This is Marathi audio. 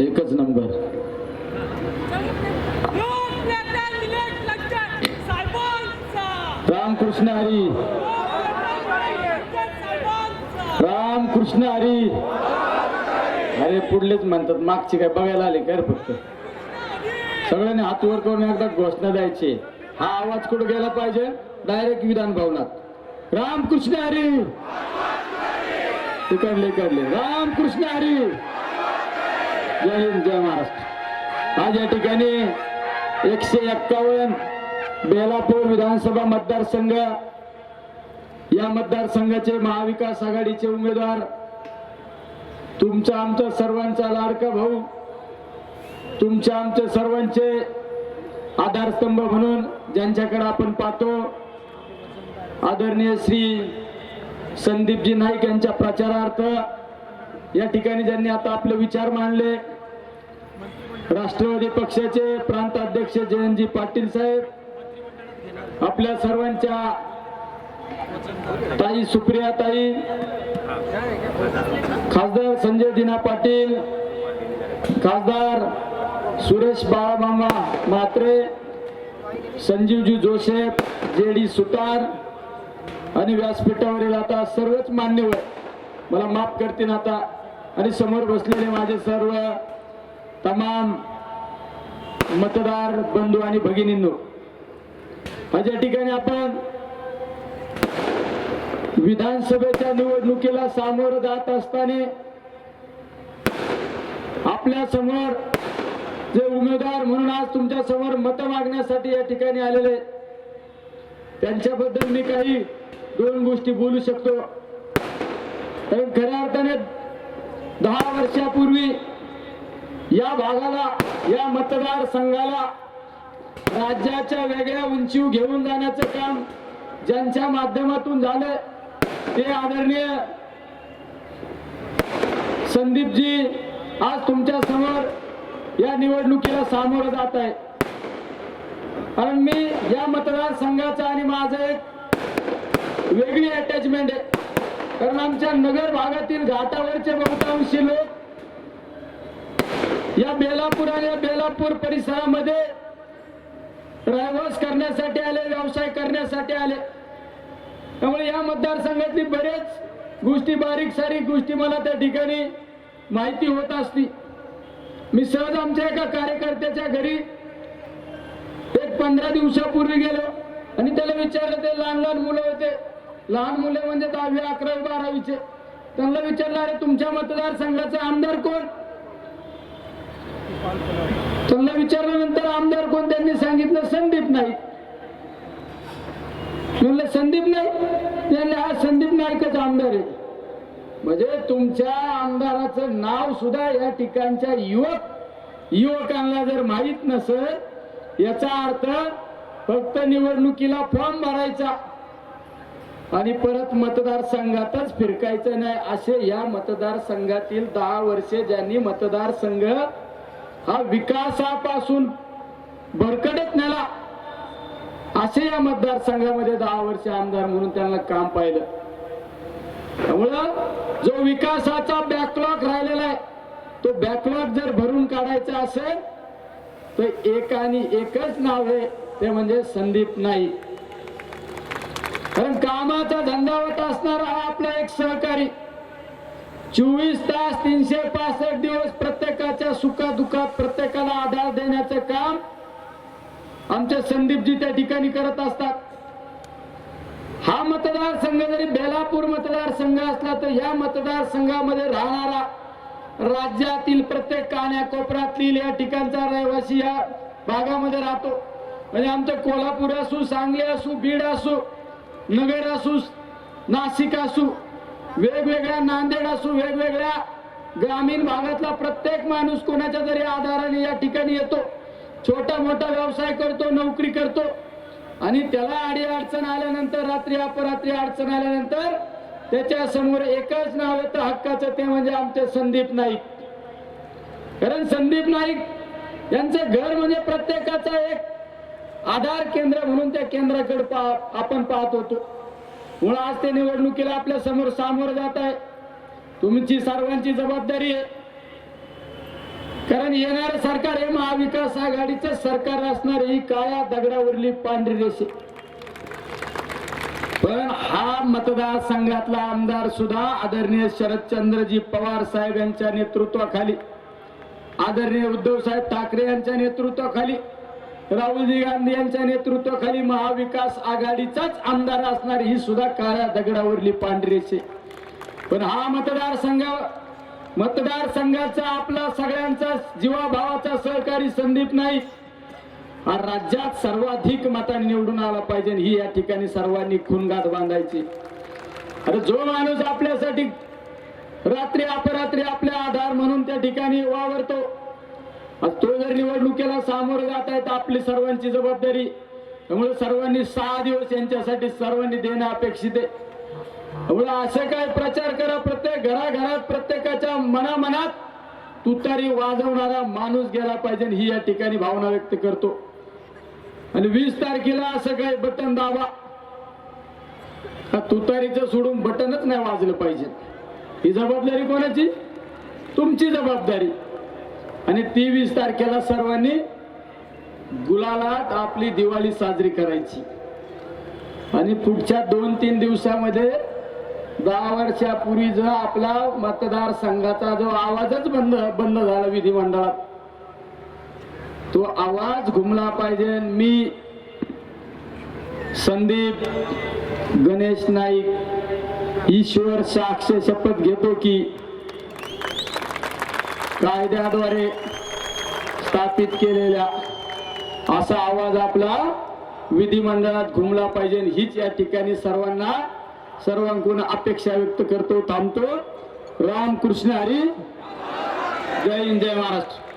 एकच नंबर. रामकृष्ण हरी. रामकृष्ण हरी. अरे पुढलेच म्हणतात. मागची काय बघायला आले काय फक्त? सगळ्यांनी हात वर करून एकदा घोषणा द्यायची. हा आवाज कुठे गेला पाहिजे? डायरेक्ट विधान भवनात. रामकृष्ण हरी. इकडले इकडले. रामकृष्ण हरी. जय हिंद जय महाराष्ट्र. आज या ठिकाणी एकशे एक्कावन्न बेलापूर विधानसभा मतदारसंघ या मतदारसंघाचे महाविकास आघाडीचे उमेदवार तुमचा आमचा सर्वांचा लाडका भाऊ तुमच्या आमच्या सर्वांचे आधारस्तंभ म्हणून ज्यांच्याकडे आपण पाहतो आदरणीय श्री संदीपजी नाईक यांच्या प्रचारार्थ या ठिकाणी ज्यांनी आता आपले विचार मांडले राष्ट्रवादी पक्षाचे प्रांताध्यक्ष जयंजी जयंतजी पाटील साहेब आपल्या सर्वांच्या ताई सुप्रिया ताई खासदार संजय दिना पाटील खासदार Suresh Balamama Mhatre Sanjeevji Joseph J D Sutar आणि व्यासपीठावरील आता सर्वच मान्यवर मला माफ करतील आता. आणि समोर बसलेले माझे सर्व तमाम मतदार बंधू आणि भगिनींनो माझ्या या ठिकाणी आपण विधानसभेच्या निवडणुकीला सामोरं जात असताना आपल्यासमोर उमेदवार म्हणून आज तुमच्यासमोर मत मागण्यासाठी या ठिकाणी आलेले त्यांच्याबद्दल मी काही दोन गोष्टी बोलू शकतो. कारण खऱ्या अर्थाने दहा वर्षापूर्वी या भागाला या मतदारसंघाला राज्याच्या वेगळ्या उंचीव घेऊन जाण्याचं काम ज्यांच्या माध्यमातून झालं ते आदरणीय संदीपजी आज तुमच्यासमोर या निवडणुकीला सामोरं जात आहे. कारण मी या मतदारसंघाचा आणि माझं एक वेगळी अटॅचमेंट आहे. कारण आमच्या नगर भागातील घाटावरचे बहुतांशी लोक या बेलापूर आणि बेलापूर परिसरामध्ये रहिवास करण्यासाठी आले व्यवसाय करण्यासाठी आले. त्यामुळे या मतदारसंघातली बरेच गोष्टी बारीक सारीक गोष्टी मला त्या ठिकाणी माहिती होत असती. मी सहज आमच्या एका कार्यकर्त्याच्या घरी एक पंधरा दिवसापूर्वी गेलो आणि त्याला विचारलं ते लहान लहान मुलं होते. लहान मुले म्हणजे दहावी अकरावी बारावीचे. त्यांना विचारलं अरे तुमच्या मतदारसंघाचा आमदार कोण? त्यांना विचारल्यानंतर आमदार कोण त्यांनी सांगितलं संदीप नाईक. म्हणलं संदीप नाईक? त्यांनी हा संदीप नाईकच आमदार आहे. म्हणजे तुमच्या आमदाराचं नाव सुद्धा या ठिकाणच्या युवक युवकांना जर माहीत नसेल याचा अर्थ फक्त निवडणुकीला फॉर्म भरायचा आणि परत मतदारसंघातच फिरकायचं नाही असे या मतदारसंघातील दहा वर्षे ज्यांनी मतदारसंघ हा विकासापासून भरकटत नेला असे या मतदारसंघामध्ये दहा वर्ष आमदार म्हणून त्यांना काम पाहिलं. त्यामुळं जो विकासाचा बॅकलॉग राहिलेला आहे तो बॅकलॉग जर भरून काढायचा असेल तर एक आणि एकच नाव आहे ते म्हणजे संदीप नाईक. कारण कामाचा धंदावत असणारा हा आपला एक सहकारी. चोवीस तास तीनशे पासष्ट दिवस प्रत्येकाच्या सुखादुखात प्रत्येकाला आधार देण्याचं काम आमचे संदीपजी त्या ठिकाणी करत असतात. हा मतदारसंघ जरी बेलापूर मतदारसंघ असला तर या मतदारसंघामध्ये राहणारा राज्यातील प्रत्येक कान्या कोपऱ्यातील या ठिकाणचा रहिवासी या भागामध्ये राहतो. म्हणजे आमचं कोल्हापूर असू सांगली असू बीड असू नगर असू नाशिक असू वेगवेगळ्या नांदेड असू वेगवेगळ्या ग्रामीण भागातला प्रत्येक माणूस कोणाच्या तरी आधाराने या ठिकाणी येतो. छोटा मोठा व्यवसाय करतो नोकरी करतो. आणि त्याला आडी अडचण आल्यानंतर रात्री अपरात्री अडचण आल्यानंतर त्याच्यासमोर एकच नाव येतं हक्काचं ते म्हणजे आमचे संदीप नाईक. कारण संदीप नाईक यांचं घर म्हणजे प्रत्येकाचा एक आधार केंद्र म्हणून त्या केंद्राकडे पा- आपण पाहत होतो. म्हणून आज ते निवडणुकीला आपल्यासमोर सामोरं जात आहे. तुमची सर्वांची जबाबदारी आहे. कारण येणारं सरकार हे महाविकास आघाडीचं सरकार असणार ही काळ्या दगडावरली पांढरी रेषे. पण हा मतदारसंघातला आमदार सुद्धा आदरणीय शरदचंद्रजी पवार साहेब यांच्या नेतृत्वाखाली आदरणीय उद्धव साहेब ठाकरे यांच्या नेतृत्वाखाली राहुलजी गांधी यांच्या नेतृत्वाखाली महाविकास आघाडीचाच आमदार असणार ही सुद्धा काळ्या दगडावरली पांढरी रेषे. पण हा मतदारसंघ मतदारसंघाचा आपला सगळ्यांचा जीवाभावाचा सहकारी संदीप नाही. हा राज्यात सर्वाधिक मताने निवडून आला पाहिजे ही या ठिकाणी सर्वांनी खुनगात बांधायची. अरे जो माणूस आपल्यासाठी रात्री अपरात्री आपल्या आधार म्हणून त्या ठिकाणी वावरतो तो जर निवडणुकीला सामोरं जात आहे तर आपली सर्वांची जबाबदारी. त्यामुळे सर्वांनी सहा दिवस यांच्यासाठी सर्वांनी देणं अपेक्षित आहे. त्यामुळे असं काय प्रचार करा प्रत्येक घराघरात प्रत्येकाच्या मनामनात. तुतारी वाजवणारा माणूस गेला पाहिजे ही या ठिकाणी भावना व्यक्त करतो. आणि वीस तारखेला असं काय बटन दाबा. का तुतारीचं सोडून बटनच नाही वाजलं पाहिजे. ही जबाबदारी कोणाची? तुमची जबाबदारी. आणि ती वीस तारखेला सर्वांनी गुलालात आपली दिवाळी साजरी करायची. आणि पुढच्या दोन तीन दिवसामध्ये दहा वर्षापूर्वी जो आपला मतदारसंघाचा जो आवाजच बंद बंद झाला विधिमंडळात. तो आवाज घुमला पाहिजे. मी संदीप गणेश नाईक ईश्वर साक्ष शपथ घेतो की कायद्याद्वारे स्थापित केलेल्या असा आवाज आपला विधिमंडळात घुमला पाहिजे. हीच या ठिकाणी सर्वांना सर्वांकडून अपेक्षा व्यक्त करतो थांबतो. रामकृष्ण हरी. जय हिंद जय महाराष्ट्र.